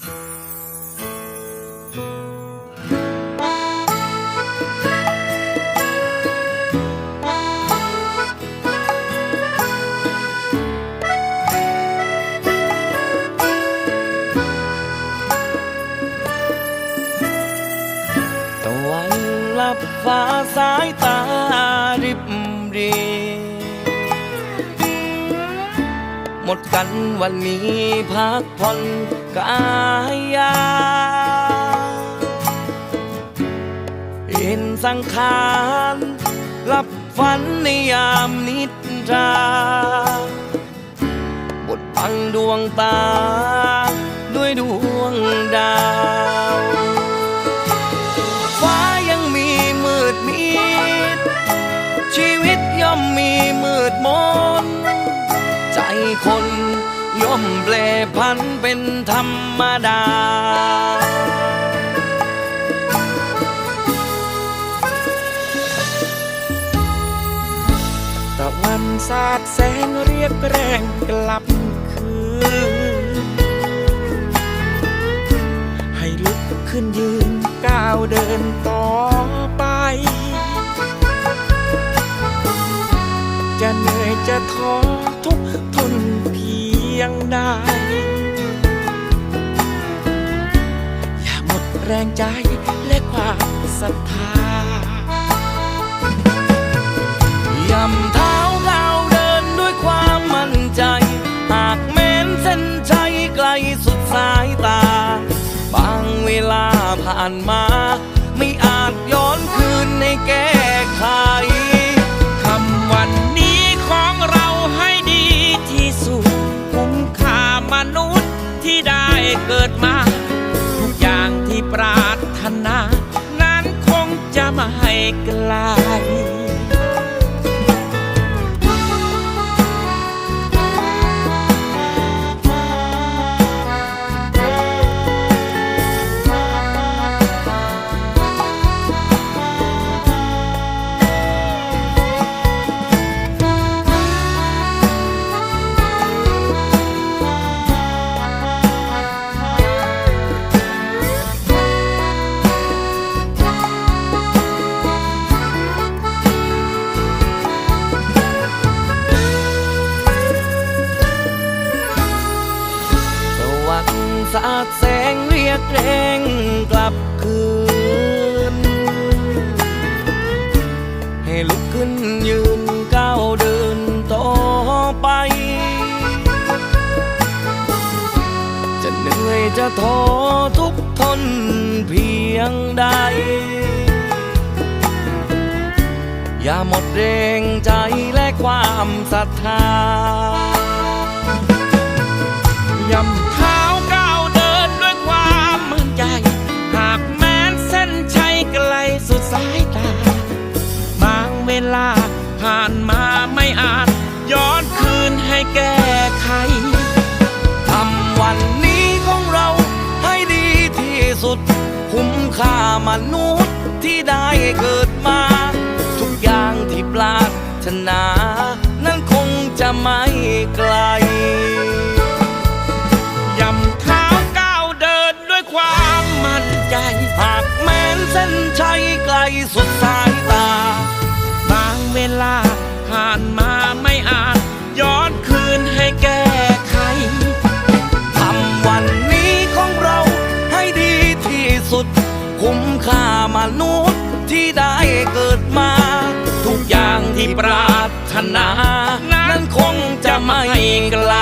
ตะวันลับฟ้าสายตาริบเรี หมดกันวันนี้พักผ่อนกายยาเห็นสังขารรับฝันในยามนิทราบทบังดวงตา คน ย่อมแปรพันเป็นธรรมดาตะวันสาดแสงเรียกแรงกลับคืน ให้ลุกขึ้นยืนก้าวเดินต่อไป จะเหนื่อยจะท้อ ยงใดอย่าหมดแรงใจและความศรัทธายำเท้าก้าเดินด้วยความมั่นใจ หากแม้นเส้นชัยไกลสุดสายตา บางเวลาผ่านมา ไม่อาจย้อนคืนในแก้ไข งจะไม่ไกล สาดแสงเรียกแรงกลับคืน ให้ลุกขึ้นยืนก้าวเดินต่อไป จะเหนื่อยจะท้อทุกทนเพียงใด อย่าหมดแรงใจและความศรัทธายำเท้า มนุษย์ที่ได้เกิดมา ทุกอย่างที่ปรารถนา นั้นคงจะไม่ไกลย่ำเท้าก้าวเดินด้วยความมั่นใจ หากแม้นเส้นชัยไกลสุดสาย ค่ามนุษย์ที่ได้เกิดมา ทุกอย่างที่ปรารถนา นั้นคงจะไม่ไกล